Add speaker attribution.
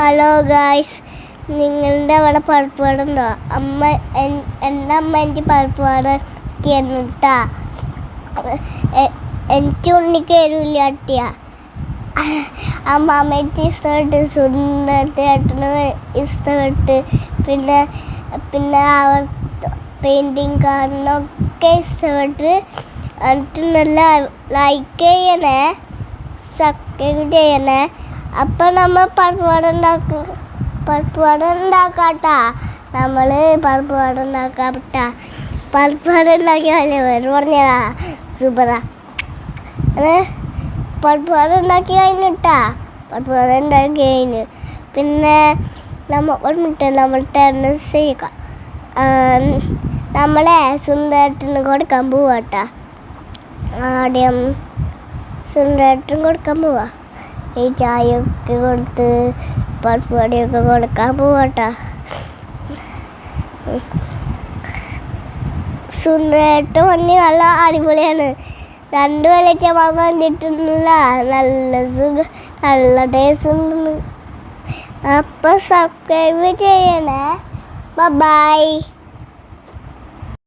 Speaker 1: Hello guys നിങ്ങളുടെ അവിടെ പഴപ്പാടുണ്ടോ അമ്മ എൻ- എന്റെ അമ്മ എനിക്ക് പരിപ്പ് വട കേട്ടാ എനിക്ക് ഉണ്ണിക്ക് വരില്ല അട്ടിയ അമ്മാമ്മയ്ക്ക് ഇഷ്ടപ്പെട്ട് സുന്ദരത്തേട്ടന് ഇഷ്ടപ്പെട്ട് പിന്നെ പിന്നെ അവർ പെയിന്റിങ് കാണുന്നൊക്കെ ഇഷ്ടപ്പെട്ട് എന്നിട്ട് നല്ല ലൈക്ക് ചെയ്യണേ സബ്സ്ക്രൈബ് ചെയ്യണേ. അപ്പം നമ്മൾ പരിപ്പ് ഉണ്ടാക്കും പരിപ്പ് വട ഉണ്ടാക്കാട്ടാ നമ്മൾ പരിപ്പ് വട ഉണ്ടാക്കാട്ടാ ഉണ്ടാക്കിയാലേ വേറെ പറഞ്ഞതാ സൂപ്പറാ വട ഉണ്ടാക്കി കഴിഞ്ഞിട്ടാ. പരിപ്പ് വട ഉണ്ടാക്കി കഴിഞ്ഞ്. പിന്നെ നമ്മ ഒരുമിട്ട് നമ്മൾ ടെന്നസ് ചെയ്യുക. നമ്മളെ സുന്ദരത്തിന് കൊടുക്കാൻ പോവാട്ടാ. ആദ്യം സുന്ദരേട്ടൻ കൊടുക്കാൻ പോവാ. ഈ ചായയൊക്കെ കൊടുത്ത് പരിപ്പടിയൊക്കെ കൊടുക്കാൻ പോകട്ട സുന്ദരട്ട് മഞ്ഞ് നല്ല അടിപൊളിയാണ്. രണ്ട് വിലയ്ക്ക് വന്നിട്ടുള്ള നല്ല സുഖം നല്ല ടേസ്റ്റ് അപ്പം സബ്സ്ക്രൈബ് ചെയ്യണേ. ബൈ